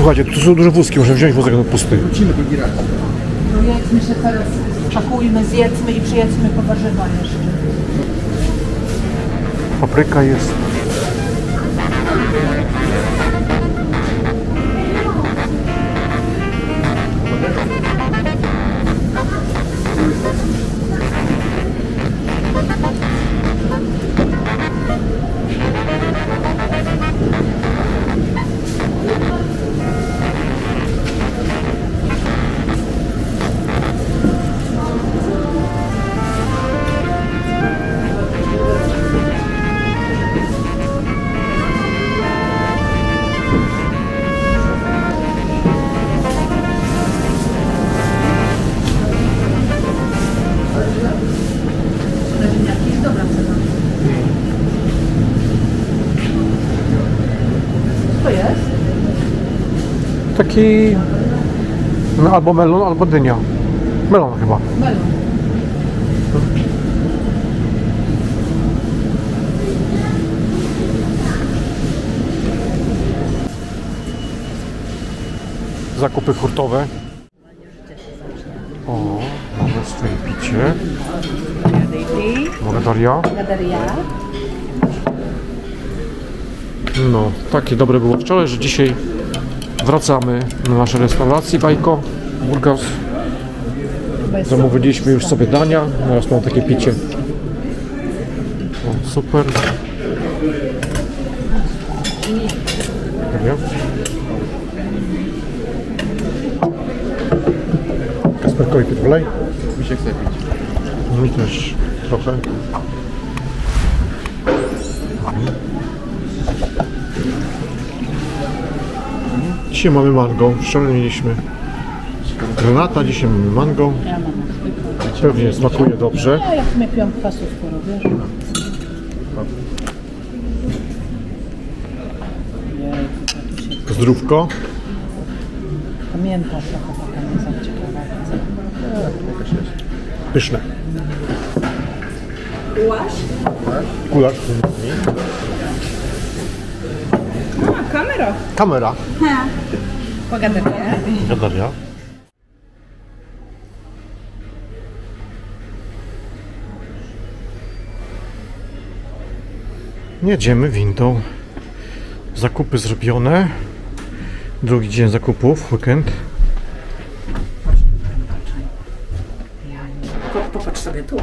Słuchajcie, tu są duże wózki, możemy wziąć wózek na pusty. No jedzmy się teraz, spakujmy, zjedzmy i przyjedźmy po warzywa jeszcze. Papryka jest. Jest Taki no, albo melon, albo dynia. Melon chyba. Melon. Zakupy hurtowe. O, mamy swoje picie. Moradoria. Gadaria. No, takie dobre było wczoraj, że dzisiaj wracamy na nasze restauracje Bajko, Burgas. Zamówiliśmy już sobie dania, teraz mam takie picie. O, super. Dobra. Kasperkowi pitwolej. Mi się chce pić. Mi też trochę. Dzisiaj mamy mango. Wczoraj mieliśmy granata, dzisiaj mamy mango. Ja mam zwykłą. Pewnie smakuje dobrze. A jak my piłam kwasów skoro, wiesz? Zdrówko. Pamiętasz trochę taka nie za ciekawa. Pyszne. Łaś? Kulasz. Kamera. Kamera. Pogadanie. Gadaria. Jedziemy windą. Zakupy zrobione. Drugi dzień zakupów, weekend. Popatrz sobie tu.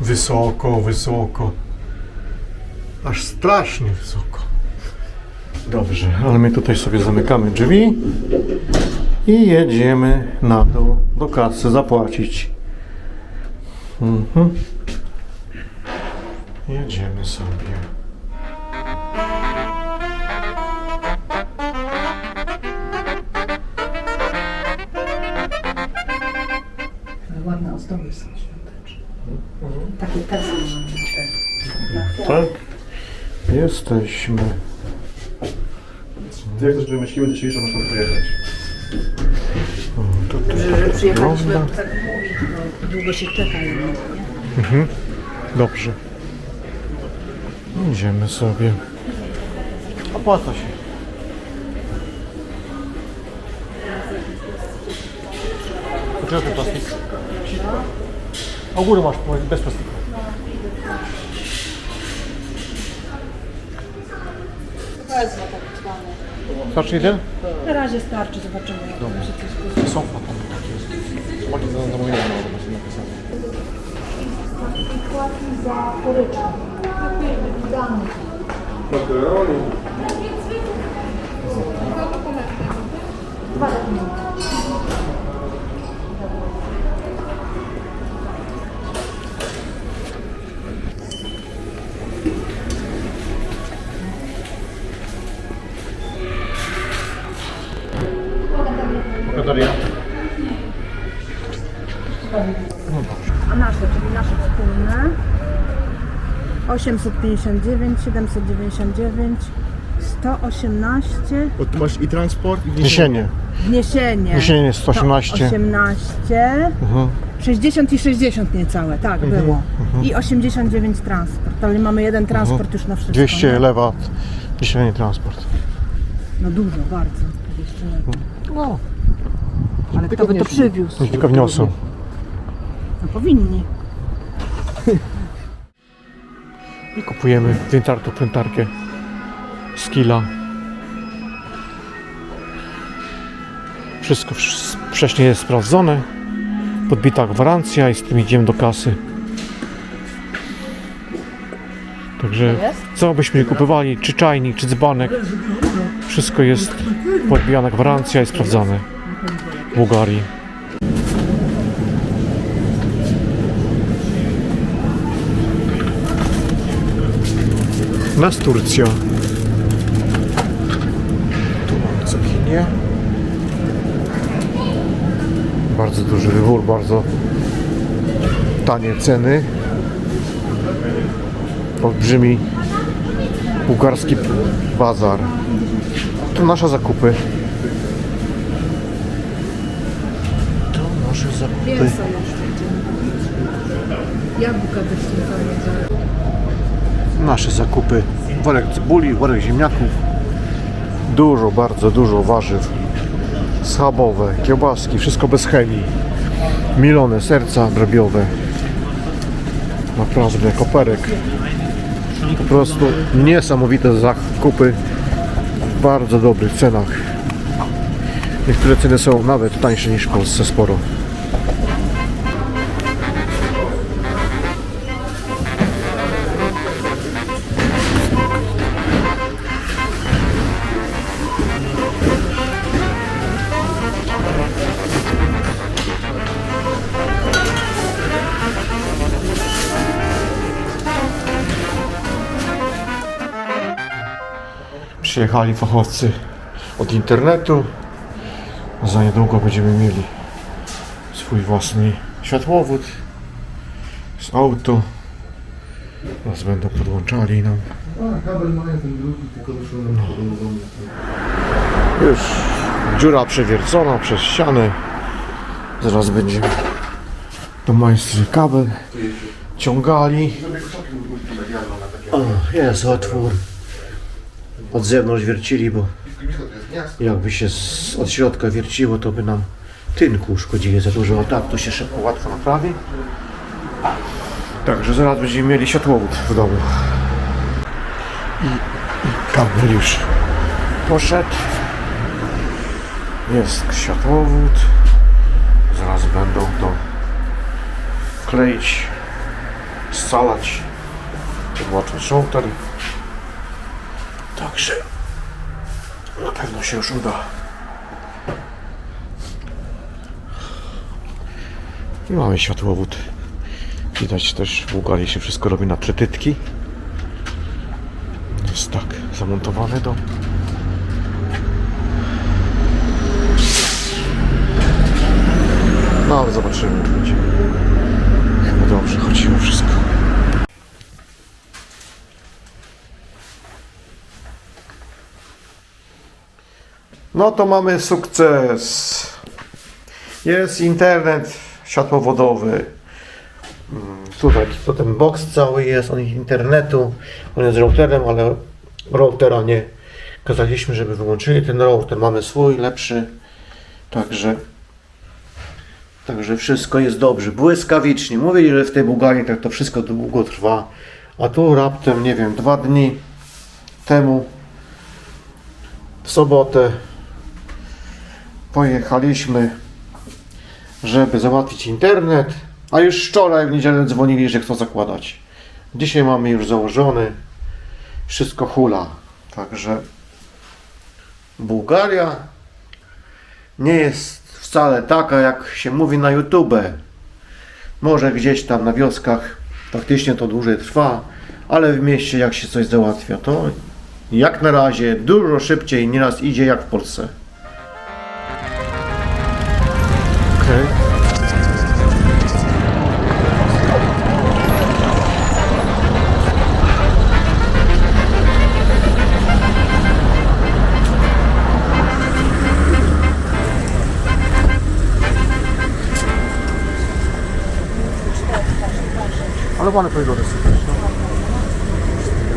Wysoko, wysoko. Aż strasznie wysoko. Dobrze, ale my tutaj sobie zamykamy drzwi i jedziemy na dół do kasy zapłacić. Mhm. Jedziemy sobie. Ładne ozdoby są świąteczne. Takie też są ładne. Tak? Jesteśmy. Jak też wymyślimy dzisiejszą, pojechać. Tutaj Że przyjechaliśmy, wygląda. tak mówi, no, długo się czeka jednak, nie? Dobrze. Idziemy sobie. Opłaca się. Poczekaj ten plastik. U góry masz bez plastiku. Wezmę tak. Starczy jeden? Na razie starczy, zobaczymy jak tam się coś. Sofa tam takie jest. Ładnie za, za moje mało właśnie napisane. Płatki za poryczkę. Damy. Makaroni. Galeria. 859, 799, 118, Bo tu masz i transport, i Wniesienie. wniesienie. Wniesienie 118. 18, Mhm. 60 i 60 niecałe, tak było. I 89 transport, ale mamy jeden transport już na wszystko. 200 nie? lewa. Wniesienie transport. No dużo, bardzo. No, Ale kto by to przywiózł? tylko wniosą. No powinni. I kupujemy wytartą prętarkę Skilla. Wszystko wsz- wcześniej jest sprawdzone. Podbita gwarancja i z tym idziemy do kasy. Także co byśmy kupowali, czy czajnik, czy dzbanek, wszystko jest podbijana gwarancja i sprawdzane w Bułgarii. Nas Turcja. Tu mamy cukinie. Bardzo duży wybór, bardzo tanie ceny. Olbrzymi bułgarski bazar. Tu nasze zakupy. Tu nasze zakupy. Jabłka też nie nasze zakupy. Worek cebuli, worek ziemniaków. Dużo, bardzo dużo warzyw. Schabowe, kiełbaski, wszystko bez chemii. Milone, serca drobiowe. Naprawdę, koperek. Po prostu niesamowite zakupy w bardzo dobrych cenach. Niektóre ceny są nawet tańsze niż w Polsce sporo. Przyjechali fachowcy od internetu. Za niedługo będziemy mieli swój własny światłowód z auto. Nas będą podłączali nam. Nam podobno. Już dziura przewiercona przez ścianę. Zaraz będziemy do majstry kabel ciągali. O, jest otwór. Od zewnątrz wiercili, bo jakby się z, od środka wierciło, to by nam tynku uszkodzili za dużo. O tak, to się szybko, łatwo naprawi. Także zaraz będziemy mieli światłowód w domu. I, i kabel już poszedł. Jest światłowód. Zaraz będą to kleić, scalać, podłączać router. Także na pewno się już uda. I mamy światłowód. Widać też w Bułgarii się wszystko robi na trytytki. Jest tak zamontowany dom. No ale zobaczymy, czy będzie. Chyba dobrze chodziło wszystko. No to mamy sukces. Jest internet światłowodowy. Mm, Tutaj to ten box cały jest, on jest internetu. On jest routerem, ale routera nie kazaliśmy, żeby wyłączyli ten router. Mamy swój, lepszy. Także Także wszystko jest dobrze, błyskawicznie. Mówili, że w tej Bułgarii tak to wszystko długo trwa, a tu raptem, nie wiem, dwa dni temu, w sobotę, pojechaliśmy, żeby załatwić internet, a już wczoraj w niedzielę dzwonili, że chcą zakładać. Dzisiaj mamy już założony, wszystko hula, także Bułgaria nie jest wcale taka, jak się mówi na YouTube. Może gdzieś tam na wioskach faktycznie to dłużej trwa, ale w mieście jak się coś załatwia, to jak na razie dużo szybciej nieraz idzie jak w Polsce. Okej. Okay. Ale ładne pomidory są też,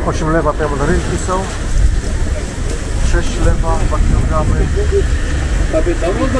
no. 8 lewa te mandarynki są. 6 lewa, 2 kg. Aby to można...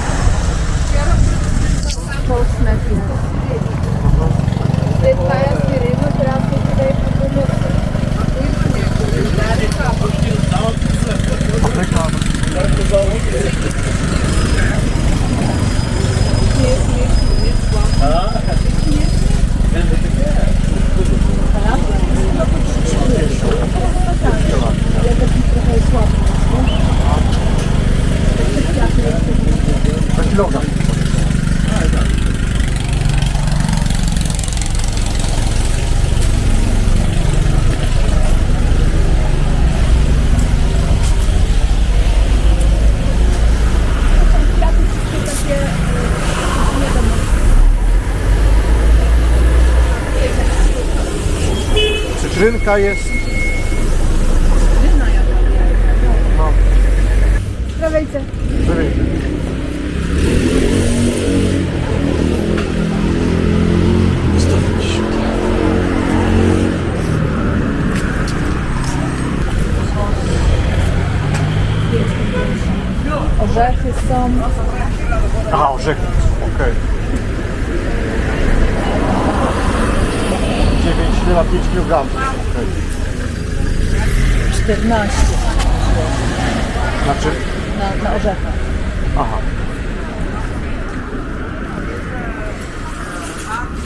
Dynka jest. No. Prowadźcie. Orzechy są. Aha, orzechy. Okej. 9 lat kg. Okay. 14 Znaczy, na, na orzechach. aha.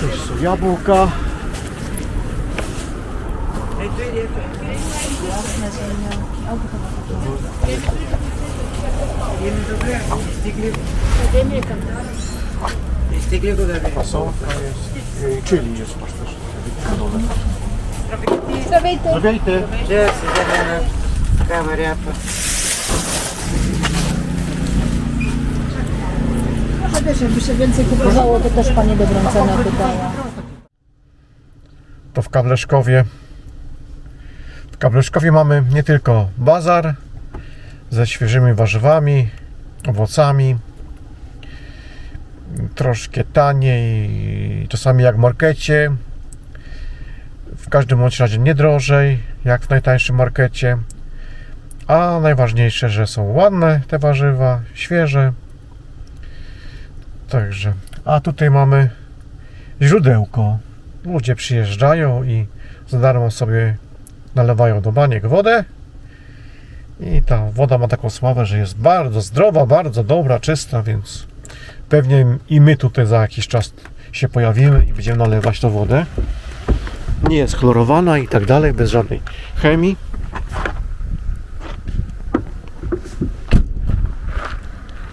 Też są jabłka. Fasolka jest. i Chili jest masz też. Здравейте. Zdrowiejty. Сейчас я на камере. Może wiesz, jakby się więcej kupowało, to też pani dobrą cenę by dała. to w Kawleszkowie. W Kawleszkowie mamy nie tylko bazar ze świeżymi warzywami, owocami, troszkę taniej, czasami jak w markecie. w każdym bądź razie nie drożej, jak w najtańszym markecie. A najważniejsze, że są ładne te warzywa, świeże. Także. A tutaj mamy źródełko ludzie przyjeżdżają i za darmo sobie nalewają do baniek wodę. I ta woda ma taką sławę, że jest bardzo zdrowa, bardzo dobra, czysta, więc pewnie i my tutaj za jakiś czas się pojawimy i będziemy nalewać tą wodę. Nie jest chlorowana i tak dalej, bez żadnej chemii.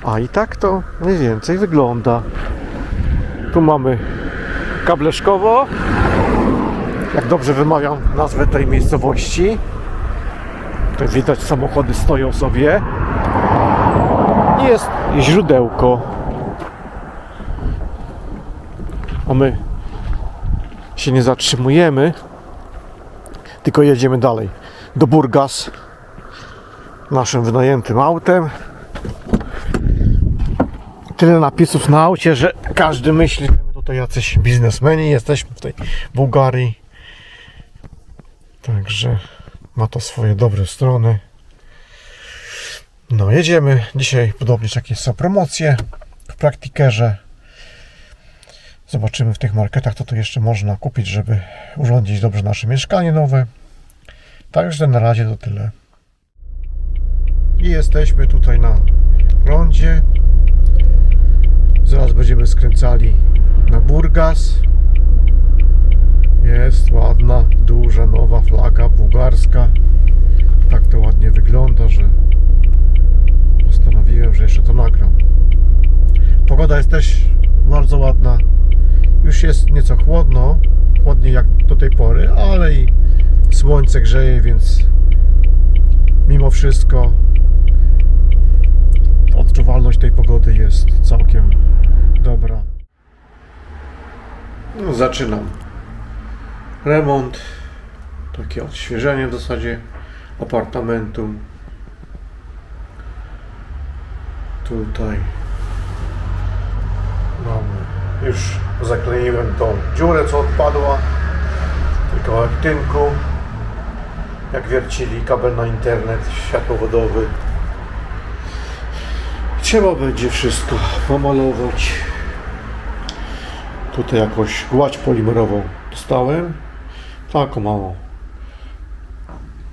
A i tak to mniej więcej wygląda. Tu mamy Kableszkowo. Jak dobrze wymawiam nazwę tej miejscowości. Tutaj widać samochody stoją sobie. Jest źródełko. A my się nie zatrzymujemy, tylko jedziemy dalej do Burgas naszym wynajętym autem. Tyle napisów na aucie, że każdy myśli, że my tutaj jacyś biznesmeni jesteśmy w tej Bułgarii. Także ma to swoje dobre strony. No, jedziemy. Dzisiaj podobnie jakieś są promocje w praktikerze. Zobaczymy w tych marketach, co tu jeszcze można kupić, żeby urządzić dobrze nasze mieszkanie nowe. Także na razie to tyle. I jesteśmy tutaj na rondzie. Zaraz będziemy skręcali na Burgas. Jest ładna, duża, nowa flaga bułgarska. Tak to ładnie wygląda, że postanowiłem, że jeszcze to nagram. Pogoda jest też bardzo ładna. Już jest nieco chłodno, chłodniej jak do tej pory, ale i słońce grzeje, więc mimo wszystko odczuwalność tej pogody jest całkiem dobra. No, zaczynam. Remont, takie odświeżenie w zasadzie apartamentu. Tutaj już zakleiłem tą dziurę, co odpadła. Tylko tynku, jak wiercili kabel na internet światłowodowy. trzeba będzie wszystko pomalować. Tutaj jakąś gładź polimerową dostałem. Taką małą.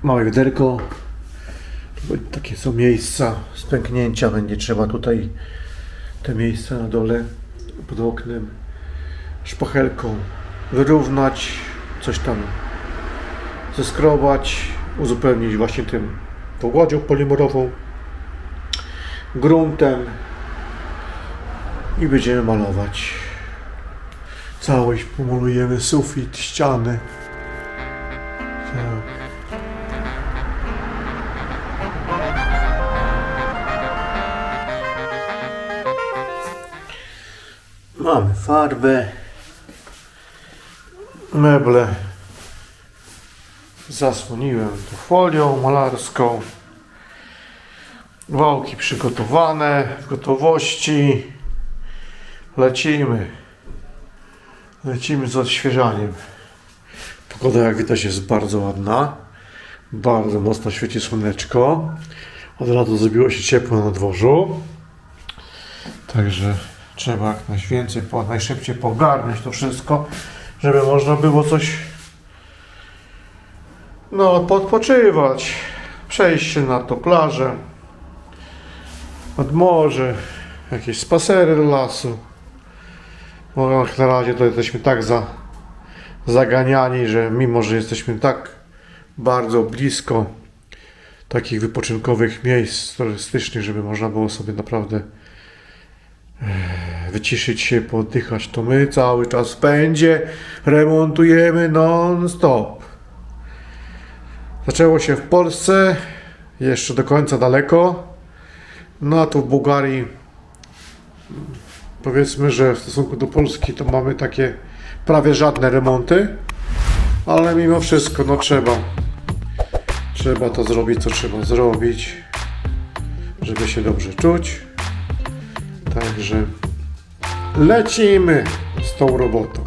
Małe wiaderko. Takie są miejsca z pęknięcia. Będzie trzeba tutaj te miejsca na dole pod oknem szpachelką wyrównać, coś tam zeskrobać, uzupełnić właśnie tym tą gładzią polimerową, gruntem i będziemy malować. Całość pomalujemy sufit, ściany. Tak. Mamy farbę, meble. Zasłoniłem to folią malarską. Wałki przygotowane, w gotowości. Lecimy. Lecimy z odświeżaniem. Pogoda jak widać jest bardzo ładna. Bardzo mocno świeci słoneczko. Od razu zrobiło się ciepło na dworzu. Także trzeba jak po- najszybciej pogarnąć to wszystko, żeby można było coś no, podpoczywać, przejść się na to plażę, nad morze, jakieś spacery do lasu. Bo jak na razie to jesteśmy tak za, zaganiani, że mimo, że jesteśmy tak bardzo blisko takich wypoczynkowych miejsc turystycznych, żeby można było sobie naprawdę wyciszyć się, pooddychać, to my cały czas w pędzie remontujemy non-stop. Zaczęło się w Polsce, jeszcze do końca daleko. No a tu w Bułgarii powiedzmy, że w stosunku do Polski to mamy takie prawie żadne remonty, ale mimo wszystko no trzeba trzeba to zrobić, co trzeba zrobić, żeby się dobrze czuć. Także lecimy z tą robotą.